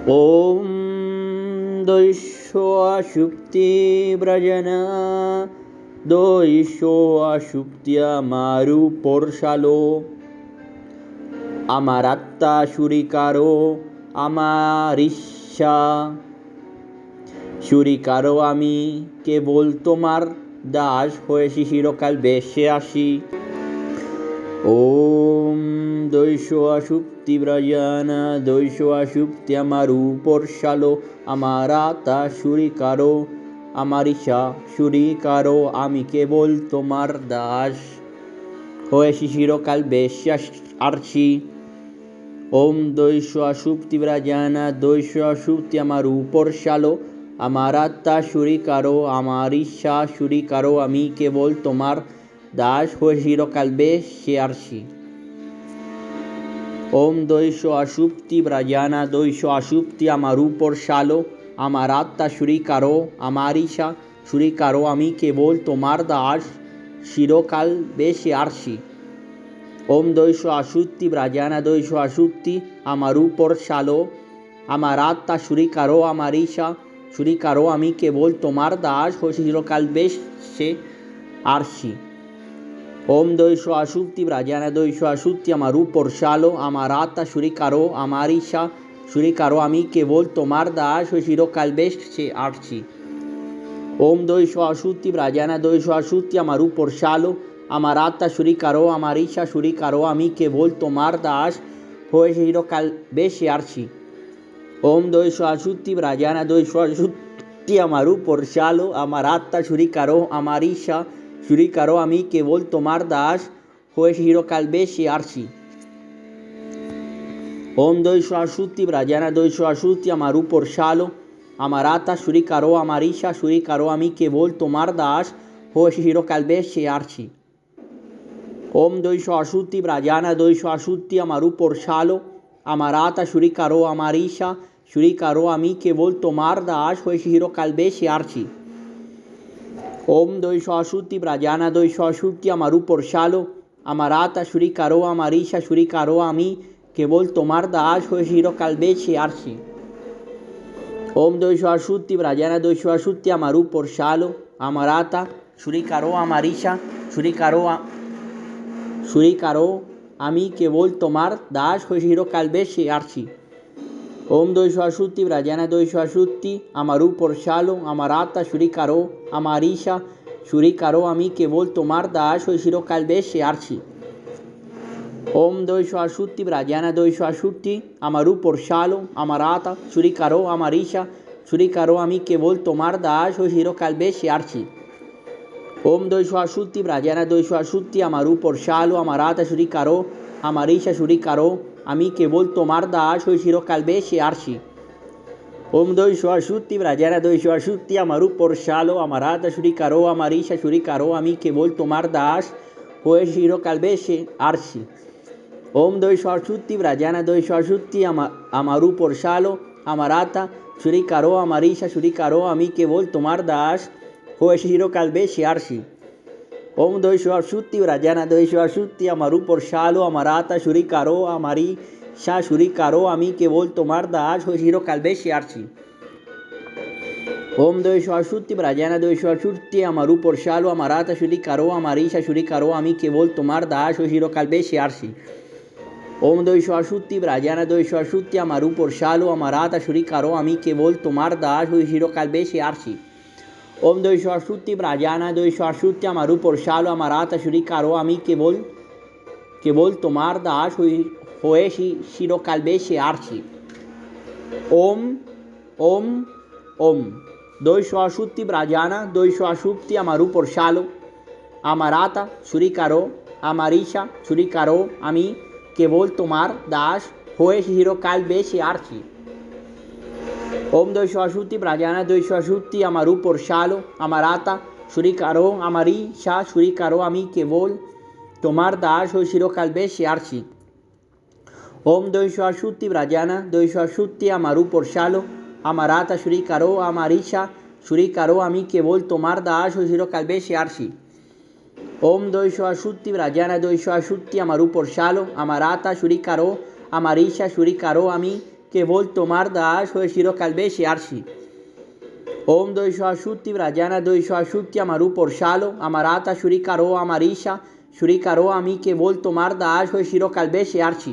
ॐ দৈস্যুক্তিব্রজনা দৈস্যুক্তি আমার পরশালো আমার আত্মা সুরিকারো আমার ঈর্ষা সুরিকারো আমি কেবল তোমার দাস হয়েছি চিরকাল বেশে আসি ওম দৈশ আসুক্তি ব্রজানা দৈশ আসুক্তি আমার উপর সালো আমার আতা সুরিকারো আমার ঈশা সুরিকারো, আমি কেবল তোমার দাস। হয়েছি চিরকাল বেশে আসছি ওম দৈশ আসুক্তি ব্রাজানা দৈশ আসুক্তি আমার উপর সালো আমার আত্মা সুরিকারো আমার ঈশা সুরিকারো, আমি কেবল তোমার দাস। হয়ে চিরকাল বেশে আসছি ওম দৈশ আসুপ্তি ব্রাজানা দৈশ আসুপ্তি আমার উপর শালো, আমার আত্মা সুরিকারো, আমার ঈশা সুরিকারো, আমি কেবল তোমার দাস, চিরকাল বেশে আসছি ওম দৈশ আসুত্তি ব্রাজানা দৈশ আসুত্তি আমার উপর শালো, আমার আত্মা সুরিকারো, আমার ঈশা সুরিকারো, আমি কেবল তোমার দাস হয়ে চিরকাল সে আসছি ওম দৈশ আসুক্তি ব্রাজানা দৈশ আসুক্তি আমার উপর সালো আমার আত্মা সুরিকারো আমার ঈশা সুরিকারো, আমি কেবল তোমার দাস হয়ে চিরকাল বেশে আসছি ওম দৈশ আসুক্তি ব্রাজানা দৈশ আসুক্তি আমার উপর সালো আমার আত্মা সুরিকারো আমার ঈশা সুরিকারো, আমি কেবল তোমার দাস হয়ে চিরকাল বেশে আসছি ওম দৈশ আসুক্তি ব্রাজানা দৈশ আসুক্তি আমার উপর সালো আমার আত্মা সুরিকারো আমার ঈশা श्री करो अमी केवल तोमार दास होए हिरो कालबे शियारशी Om doy Shuashuti, Brayana doy Shuashuti, Amaru por Shalo, Amarata, Shuri Karo, Amarisha, Shuri Karo, Ami que vol tomar dash, Hoshihiro Kalbe, Shearchi. Om doy Shuashuti, Brayana doy Shuashuti, Amaru por Shalo, Amarata, Shuri Karo, Amarisha, Shuri Karo, Ami que vol tomar dash, Hoshihiro Kalbe, ઓમ દ્વૈશ્વાસુતિ પ્રાજાના દ્વૈશ્વાસુત્ય અમારું porshalo amarata shurikaro amarisha shurikaro a que vol tomar da asho shiro kalbechi arshi ઓમ દ્વૈશ્વાસુતિ પ્રાજાના દ્વૈશ્વાસુત્ય અમારું porshalo amarata shurikaro amarisha shurikaro a shurikaro a que vol tomar da asho shiro kalbechi arshi. অশুদ্ধি আমার উপর সালো আমার সুরি কারও আমার সুরি কারও আমি কেবল তোমার দাস ওই চিরকাল বেশে আসছি ওম দৈশ অশুদ্ধি ব্রাজানা দৈশ অশুদ্ধি আমার উপর সালো আমার আতা সুরি কারও আমার ঈশা সুরি কারও আমি কেবল তোমার দাস ওই চিরকাল বেশে আসছি ওম দৈশ অশুদ্ধি ব্রাজানা দৈশ অশুদ্ধি আমার উপর সালো আমার আতা সুরি কারও আমার ঈশা সুরি কারও আমি কেবল তোমার দাস ওই চিরকাল বেশে আসছি ওম দৈশ অশুদ্ধি ব্রাজানা দৈশ অশুদ্ধি আমার উপর শালো আমার আতা সুরি কারও, আমার ঈশা সুরি কারও, আমি কেবল তোমার দাস হয়ে চিরকাল বেশে আসছি ওম দৈশ অশুদ্ধি ব্রাজানা দৈশ অশুদ্ধি আমার উপর শালো আমার আতা সুরি কারও, আমার ঈশা সুরি কারও, আমি কেবল তোমার দাস হয়ে চিরকাল বেশে আসছি ওম দৈশ অশুদ্ধি ব্রাজানা দৈশ অশুদ্ধি আমার উপর শালো আমার আতা সুরি কারো আমারই শাশুড়ি কারো আমি কেবল তোমার দাস হয়ে চিরকাল বেশি আসছি ওম দৈশ অশুদ্ধি ব্রাজানা দৈশ অশুদ্ধি আমার উপর শালো আমার আতা শুরি কারো আমার এই শাশুড়ি কারো আমি কেবল তোমার দাস হয়ে চিরকাল বেশি আসছি ওম দৈশ অশুদ্ধি ব্রাজানা দৈশ অশুদ্ধি আমার উপর শালো আমার আতা শুরি কারো আমি কেবল তোমার দাস হয়ে চিরকাল বেশি আসছি ওম দৈশ অশুদ্ধি ব্রাজানা দৈশ অশুদ্ধি আমার উপর শালো আমার আতা শুরি কারও আমি কেবল কেবল তোমার দাস হয়ে চিরকাল বেশি আসছি ওম ওম ওম। দৈশ অশুদ্ধি ব্রাজানা দৈশ অশুদ্ধি আমার উপর শালো আমার আতা ছুরি কারও, আমার ঈশা ছুরি কারও আমি কেবল তোমার দাস হয়ে চিরকাল বেশি আসছি ওম দৈশ অশুদ্ধি ব্রাজানা দৈশ অশুদ্ধি, আমার উপর শালো, আমার আতা ছুরি কারও আমার ঈশা ছুরি কারও আমি কেবল, তোমার দাস হয়ে চিরকাল বেশি আসছি ওম দৈশ অশুদ্ধি ব্রাজানা দৈশ অশুদ্ধি, আমার উপর শালো, আমার আতা সুরি কারও আমার ঈশা সুরি কারও আমি কেবল, তোমার দাস ও চিরকাল বেশি আসছি ওম দৈশ কেবল তোমার দাস হয়ে চিরকালবে সে আরছি ওম দৈশ শুদ্ধি ব্রাজানা দৈশ শুদ্ধি আমার উপর শালো আমার আতা সুরিকারো আমার ঈশা সুরিকারো আমি কেবল তোমার দাস হয়ে চিরকালবে সে আরছি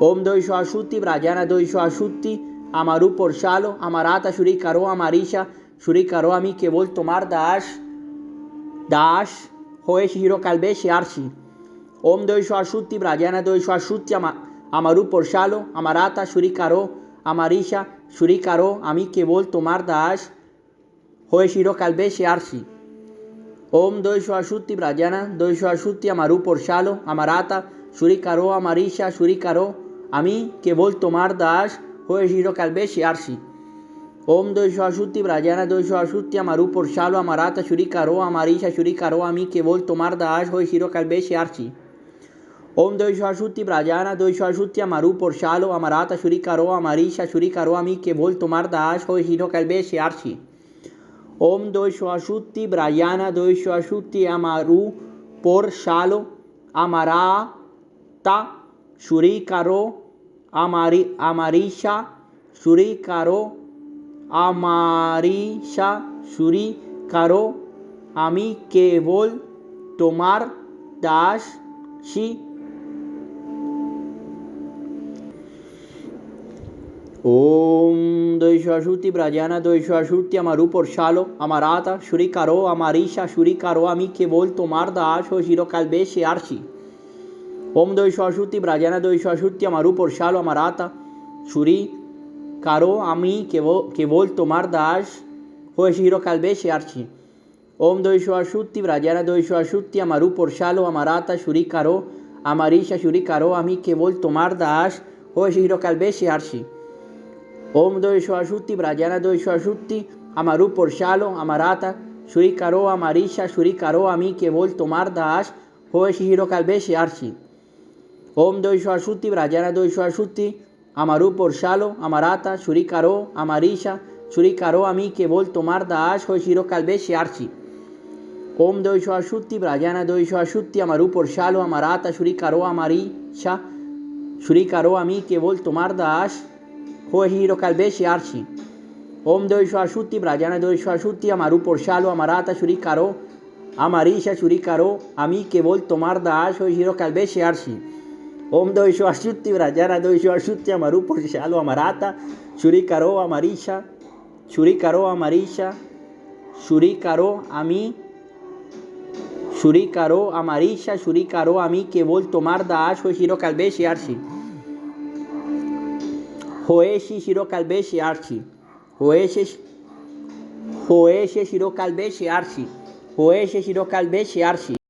ওম দৈশ শুদ্ধি ব্রাজানা দৈশ শুদ্ধি আমার উপর শালো আমার আতা সুরিকারো আমার ঈশা সুরিকারো আমি কেবল তোমার দাস দাস হয়ে চিরকালবে সে আরছি ওম দৈশ শুদ্ধি ব্রাজানা দৈশ শুদ্ধি আমার Amaru por Shalo, Amarata, Shurikaro, Amarisha, Shurikaro, Amikebol, Tomar Daash, Hoeshiro Kalbesh, Arshi. Om Doisho Ashuti Brayana, Doisho Ashuti Amaru por Shalo, Amarata, Shurikaro, Amarisha, Shurikaro, Amikebol, Tomar Daash, Hoeshiro Kalbesh, Arshi. Om Doisho Ashuti Brayana, Doisho Ashuti Amaru por Shalo, Amarata, Shurikaro, Amarisha, Shurikaro, Amikebol, Tomar Daash, Hoeshiro Kalbesh, Arshi. সুরিকারো আমার ঈশা সুরিকারো আমি কেবল তোমার দাস হয়ে চিরকালবে সে আরছি ওম দৈশ শুদ্ধি ব্রাজানা দৈশ শুদ্ধি আমার উপর শালো আমার আতা সুরিকারো আমার ঈশা সুরিকারো আমি কেবল তোমার দাস হয়ে চিরকালবে সে আরছি ওম দৈশ শুদ্ধি ব্রাজানা দৈশ শুদ্ধি আমার উপর শালো আমার তা সুরিকারো আমারি আমারিশা সুরিকারো আমারিশা সুরিকারো আমি কেবল তোমার দাস সি ওম দৈশাশুতি ব্রাজানা দৈশাশুতি আমার উপর শালো আমার আতা সুরিকারো আমার ঈশা সুরিকারো আমি কেবল তোমার দাস ও চিরকাল বেশে আরছি ওম দৈশাশুতি ব্রাজানা দৈশাশুতি আমার উপর শালো আমার আতা সুরি কারো আমি কেবল কেবল তোমার দাস হয়ে চিরকাল বেশে আরছি ওম দৈশাশুতি ব্রাজানা দৈশাশুতি আমার উপর শালো আমার আতা সুরি কারো আমার ঈশা সুরি কারো আমি কেবল তোমার দাস হয়ে চিরকাল বেশে আরছি ওম দৈশ শুদ্ধি ব্রাজানা দৈশ শুদ্ধি আমার উপর শালো, আমার আতা, সুরি কারও, আমার ঈশা সুরি কারও, আমি কেবল তোমার দাস, হয়ে চিরকাল বেশে আরছি ওম দৈশ শুদ্ধি ব্রাজানা দৈশ শুদ্ধি আমার উপর শালো, আমার আতা, সুরি কারও, আমার ঈশা সুরি কারও, আমি কেবল তোমার দাস, হয়ে চিরকাল বেশে আরছি ওম দৈশ শুদ্ধি ব্রাজানা দৈশ শুদ্ধি আমার উপর শালো, আমার আতা, সুরি Jojiro Kalbeshi Arshi. Om Doishwa Shuti Brayana Doishwa Shuti Amaru Porshalo Amarata Shuri Karo Amarisha Shuri Karo Ami que vol tomar da Asho Jiro Kalbeshi Arshi. Om Doishwa Shuti Brayana Doishwa Shuti Amaru Porshalo Amarata Shuri Karo Amarisha Shuri Karo Amarisha Shuri Karo Ami Shuri Karo Amarisha Shuri Ami que vol tomar da Asho Jiro Kalbeshi Arshi. Joeshi Shirokalbeshi Archi. Joeshi Joeshi Shirokalbeshi Archi. Joeshi Shirokalbeshi Archi.